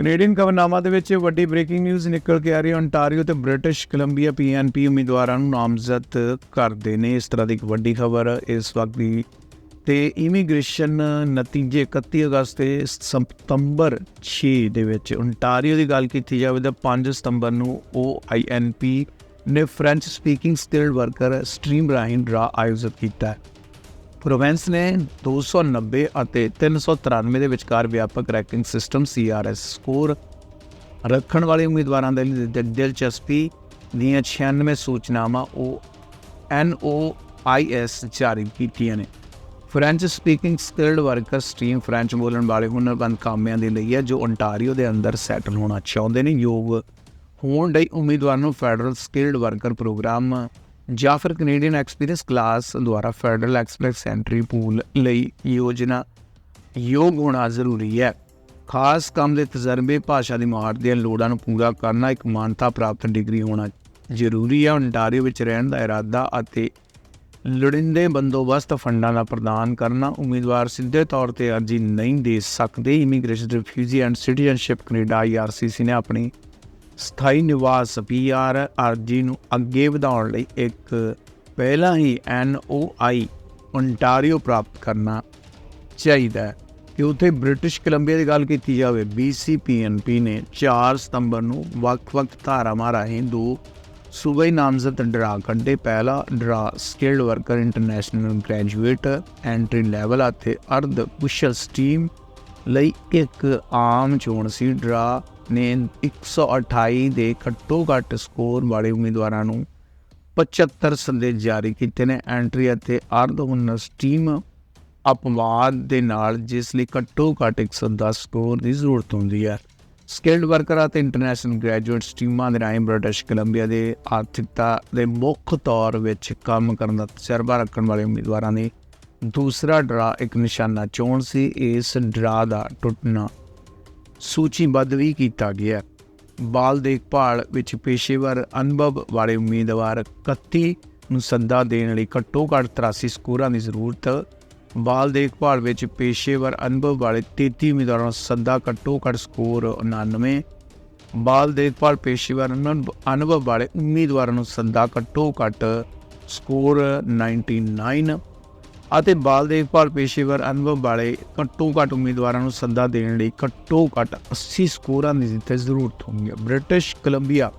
Canadian ਖਬਰਨਾਮਾ ਦੇ ਵਿੱਚ ਵੱਡੀ ਬ੍ਰੇਕਿੰਗ ਨਿਊਜ਼ ਨਿਕਲ ਕੇ ਆ ਰਹੀ ਹੈ। ਓਨਟਾਰੀਓ ਤੇ ਬ੍ਰਿਟਿਸ਼ ਕੋਲੰਬੀਆ ਪੀਐਨਪੀ ਉਮੀਦਵਾਰਾਂ ਨੂੰ ਨਾਮਜ਼ਦ ਕਰਦੇ ਨੇ। ਇਸ ਤਰ੍ਹਾਂ ਦੀ ਇੱਕ ਵੱਡੀ ਖਬਰ ਇਸ ਵਕਤ ਦੀ। ਤੇ ਇਮੀਗ੍ਰੇਸ਼ਨ ਨਤੀਜੇ 31 ਅਗਸਤ ਤੇ ਸਤੰਬਰ 6 ਦੇ ਵਿੱਚ ਓਨਟਾਰੀਓ ਦੀ ਗੱਲ ਕੀਤੀ ਜਾਵੇ ਤਾਂ 5 ਸਤੰਬਰ ਨੂੰ OINP ਨੇ French speaking skilled worker stream ਰਾਹੀਂ ਡਰਾ ਆਯੋਜਿਤ ਕੀਤਾ ਪ੍ਰੋਵੈਂਸ ਨੇ 290 ਅਤੇ 393 ਦੇ ਵਿਚਕਾਰ ਵਿਆਪਕ ਰੈਂਕਿੰਗ ਸਿਸਟਮ CRS ਸਕੋਰ ਰੱਖਣ ਵਾਲੇ ਉਮੀਦਵਾਰਾਂ ਦੇ ਲਈ ਦਿਲਚਸਪੀ ਦੀਆਂ 96 ਸੂਚਨਾਵਾਂ ਉਹ NOIS ਜਾਰੀ ਕੀਤੀਆਂ ਨੇ। French speaking skilled worker stream French ਬੋਲਣ ਵਾਲੇ ਹੁਨਰਮੰਦ ਕਾਮਿਆਂ ਦੇ ਲਈ ਹੈ, ਜੋ ontario ਦੇ ਅੰਦਰ ਸੈਟਲ ਹੋਣਾ ਚਾਹੁੰਦੇ ਨੇ। ਯੋਗ ਹੋਣ ਲਈ ਉਮੀਦਵਾਰ ਨੂੰ ਫੈਡਰਲ ਸਕਿਲਡ ਵਰਕਰ ਪ੍ਰੋਗਰਾਮ ਜਾਂ ਫਿਰ ਕੈਨੇਡੀਅਨ ਐਕਸਪੀਰੀਅੰਸ ਕਲਾਸ ਦੁਆਰਾ ਫੈਡਰਲ ਐਕਸਪ੍ਰੈਸ ਐਂਟਰੀ ਪੂਲ ਲਈ ਯੋਜਨਾ ਯੋਗ ਹੋਣਾ ਜ਼ਰੂਰੀ ਹੈ। ਖਾਸ ਕੰਮ ਦੇ ਤਜਰਬੇ ਭਾਸ਼ਾ ਦੀ ਮਹਾਰਤ ਦੀਆਂ ਲੋੜਾਂ ਨੂੰ ਪੂਰਾ ਕਰਨਾ ਇੱਕ ਮਾਨਤਾ ਪ੍ਰਾਪਤ ਡਿਗਰੀ ਹੋਣਾ ਜ਼ਰੂਰੀ ਹੈ। Ontario ਵਿੱਚ ਰਹਿਣ ਦਾ ਇਰਾਦਾ ਅਤੇ ਲੋੜੀਂਦੇ ਬੰਦੋਬਸਤ ਫੰਡਾਂ ਦਾ ਪ੍ਰਦਾਨ ਕਰਨਾ ਉਮੀਦਵਾਰ ਸਿੱਧੇ ਤੌਰ ਤੇ ਅਰਜ਼ੀ ਨਹੀਂ ਦੇ ਸਕਦੇ। Immigration refugee and citizenship Canada IRCC ਨੇ ਆਪਣੀ ਸਥਾਈ ਨਿਵਾਸ PR ਅਰਜ਼ੀ ਨੂੰ ਅੱਗੇ ਵਧਾਉਣ ਲਈ ਇੱਕ ਪਹਿਲਾਂ ਹੀ NOI ਓਨਟਾਰੀਓ ਪ੍ਰਾਪਤ ਕਰਨਾ ਚਾਹੀਦਾ ਹੈ। ਕਿ ਉਥੇ ਬ੍ਰਿਟਿਸ਼ ਕੋਲੰਬੀਆ ਦੀ ਗੱਲ ਕੀਤੀ ਜਾਵੇ BCPNP ਨੇ 4 ਸਤੰਬਰ ਨੂੰ ਵੱਖ-ਵੱਖ ਧਾਰਾਵਾਂ ਰਾਹੀਂ ਦੋ ਸੂਬਾਈ ਨਾਮਜ਼ਦ ਡਰਾ ਕੱਢੇ। ਪਹਿਲਾ draw skilled worker, international graduate, entry level ਅਤੇ ਅਰਧ ਕੁਸ਼ਲ ਸਟੀਮ ਲਈ ਇੱਕ ਆਮ ਚੋਣ ਸੀ। ਡਰਾ ਨੇ 128 ਦੇ ਘੱਟੋ ਘੱਟ ਸਕੋਰ ਵਾਲੇ ਉਮੀਦਵਾਰਾਂ ਨੂੰ 75 ਸੰਦੇਸ਼ ਜਾਰੀ ਕੀਤੇ ਨੇ। ਐਂਟਰੀ ਅਤੇ ਅਰਧ ਹੁਨਰ ਟੀਮ ਅਪਵਾਦ ਦੇ ਨਾਲ ਜਿਸ ਲਈ ਘੱਟੋ ਘੱਟ 110 ਸਕੋਰ ਦੀ ਜ਼ਰੂਰਤ ਹੁੰਦੀ ਹੈ। ਸਕਿਲਡ ਵਰਕਰ ਅਤੇ ਇੰਟਰਨੈਸ਼ਨਲ ਗ੍ਰੈਜੂਏਟ ਟੀਮਾਂ ਦੇ ਰਾਹੀਂ ਬ੍ਰਿਟਿਸ਼ ਕੋਲੰਬੀਆ ਦੇ ਆਰਥਿਕਤਾ ਦੇ ਮੁੱਖ ਤੌਰ ਵਿੱਚ ਕੰਮ ਕਰਨ ਦਾ ਤਜਰਬਾ ਰੱਖਣ ਵਾਲੇ ਉਮੀਦਵਾਰਾਂ ਦੀ ਦੂਸਰਾ ਡਰਾ ਇੱਕ ਨਿਸ਼ਾਨਾ ਚੋਣ ਸੀ, ਇਸ ਡਰਾ ਦਾ ਟੁੱਟਣਾ। ਸੂਚੀਬੱਧ ਵੀ ਕੀਤਾ ਗਿਆ। ਬਾਲ ਦੇਖਭਾਲ ਵਿੱਚ ਪੇਸ਼ੇਵਰ ਅਨੁਭਵ ਵਾਲੇ ਉਮੀਦਵਾਰ 31 ਨੂੰ ਸੱਦਾ ਦੇਣ ਲਈ ਘੱਟੋ ਘੱਟ 83 ਸਕੋਰਾਂ ਦੀ ਜ਼ਰੂਰਤ। ਬਾਲ ਦੇਖਭਾਲ ਵਿੱਚ ਪੇਸ਼ੇਵਰ ਅਨੁਭਵ ਵਾਲੇ 33 ਉਮੀਦਵਾਰਾਂ ਨੂੰ ਸੱਦਾ ਘੱਟੋ ਘੱਟ ਸਕੋਰ 99 ਬਾਲ ਦੇਖਭਾਲ ਪੇਸ਼ੇਵਰ ਅਨੁਭ- ਅਨੁਭਵ ਵਾਲੇ ਉਮੀਦਵਾਰਾਂ ਨੂੰ ਸੱਦਾ ਘੱਟੋ ਘੱਟ ਸਕੋਰ 99 ਅਤੇ ਬਾਲ ਦੇਖਭਾਲ ਪੇਸ਼ੇਵਰ ਅਨੁਭਵ ਵਾਲੇ ਘੱਟੋ ਘੱਟ ਉਮੀਦਵਾਰਾਂ ਨੂੰ ਸੱਦਾ ਦੇਣ ਲਈ ਘੱਟੋ ਘੱਟ 80 ਸਕੋਰਾਂ ਦੀ ਜਿੱਥੇ ਜ਼ਰੂਰਤ ਹੁੰਦੀ ਹੈ। ਬ੍ਰਿਟਿਸ਼ ਕੋਲੰਬੀਆ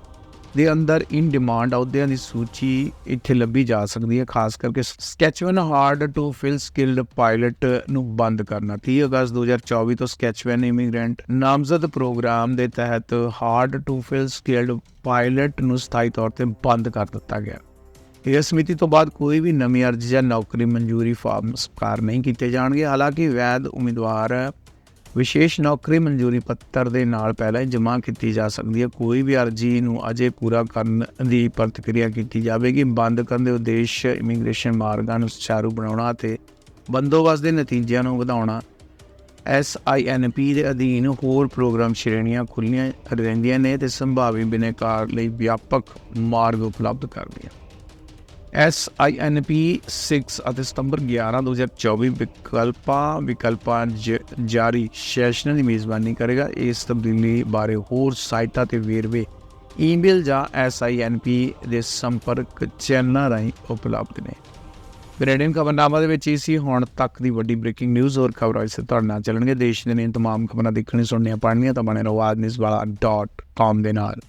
ਦੇ ਅੰਦਰ ਇਨ ਡਿਮਾਂਡ ਅਹੁਦਿਆਂ ਦੀ ਸੂਚੀ ਇੱਥੇ ਲੱਭੀ ਜਾ ਸਕਦੀ ਹੈ, ਖਾਸ ਕਰਕੇ Saskatchewan hard to fill skilled pilot ਨੂੰ ਬੰਦ ਕਰਨਾ। 30 ਅਗਸਤ 2024 ਤੋਂ ਸਕੈਚਵਨ ਇਮੀਗ੍ਰੈਂਟ ਨਾਮਜ਼ਦ ਪ੍ਰੋਗਰਾਮ ਦੇ ਤਹਿਤ hard to fill skilled pilot ਨੂੰ ਸਥਾਈ ਤੌਰ ਤੇ ਬੰਦ ਕਰ ਦਿੱਤਾ ਗਿਆ। ਇਸ ਸਮਿਤੀ ਤੋਂ ਬਾਅਦ ਕੋਈ ਵੀ ਨਵੀਂ ਅਰਜ਼ੀ ਜਾਂ ਨੌਕਰੀ ਮਨਜ਼ੂਰੀ ਫਾਰਮ ਸਪਕਾਰ ਨਹੀਂ ਕੀਤੇ ਜਾਣਗੇ। ਹਾਲਾਂਕਿ ਵੈਦ ਉਮੀਦਵਾਰ ਵਿਸ਼ੇਸ਼ ਨੌਕਰੀ ਮਨਜ਼ੂਰੀ ਪੱਤਰ ਦੇ ਨਾਲ ਪਹਿਲਾਂ ਹੀ ਜਮ੍ਹਾਂ ਕੀਤੀ ਜਾ ਸਕਦੀ ਹੈ। ਕੋਈ ਵੀ ਅਰਜ਼ੀ ਨੂੰ ਅਜੇ ਪੂਰਾ ਕਰਨ ਦੀ ਪ੍ਰਤੀਕਿਰਿਆ ਕੀਤੀ ਜਾਵੇਗੀ। ਬੰਦ ਕਰਨ ਦੇ ਉਦੇਸ਼ ਇਮੀਗ੍ਰੇਸ਼ਨ ਮਾਰਗਾਂ ਨੂੰ ਸੁਚਾਰੂ ਬਣਾਉਣਾ ਅਤੇ ਬੰਦੋਬਸਤ ਦੇ ਨਤੀਜਿਆਂ ਨੂੰ ਵਧਾਉਣਾ। SINP ਦੇ ਅਧੀਨ ਹੋਰ ਪ੍ਰੋਗਰਾਮ ਸ਼੍ਰੇਣੀਆਂ ਖੁੱਲੀਆਂ ਰਹਿੰਦੀਆਂ ਨੇ ਤੇ ਸੰਭਾਵੀ ਬਿਨੇਕਾਰ ਲਈ ਵਿਆਪਕ ਮਾਰਗ ਉਪਲਬਧ ਕਰਦੀਆਂ SINP 6 ਅਤੇ ਸਤੰਬਰ 11 2024 ਵਿਕਲਪਾਂ ਵਿਕਲਪਾਂ ਜਾਰੀ ਸੈਸ਼ਨ ਦੀ ਮੇਜ਼ਬਾਨੀ ਕਰੇਗਾ। ਇਸ ਤਬਦੀਲੀ ਬਾਰੇ ਹੋਰ ਸਾਈਟਾਂ ਤੇ ਵੇਰਵੇ, ਈਮੇਲ ਜਾਂ SINP ਦੇ ਸੰਪਰਕ ਚੈਨਲਾਂ ਰਾਹੀਂ ਉਪਲਬਧ ਨੇ। ਕੈਨੇਡੀਅਨ ਖਬਰਨਾਮਾ ਦੇ ਵਿੱਚ ਇਹ ਸੀ, ਹੁਣ ਤੱਕ ਦੀ ਵੱਡੀ ਬ੍ਰੇਕਿੰਗ ਨਿਊਜ਼ ਔਰ ਖਬਰਾਂ ਇਸ ਤੁਹਾਡੇ ਨਾਲ ਚੱਲਣਗੇ। ਦੇਸ਼ ਦੇ ਨੇ ਤਮਾਮ ਖਬਰਾਂ ਦੇਖਣੀ ਸੁਣਨੀਆਂ, ਪੜ੍ਹਨੀਆਂ ਤਾਂ ਬਣੇ ਰਹੋ ਆਦਨਿਸ ਵਾਲਾ ਡਾਟ ਦੇ ਨਾਲ।